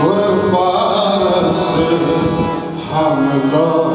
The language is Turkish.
Kurbanı hamdolsun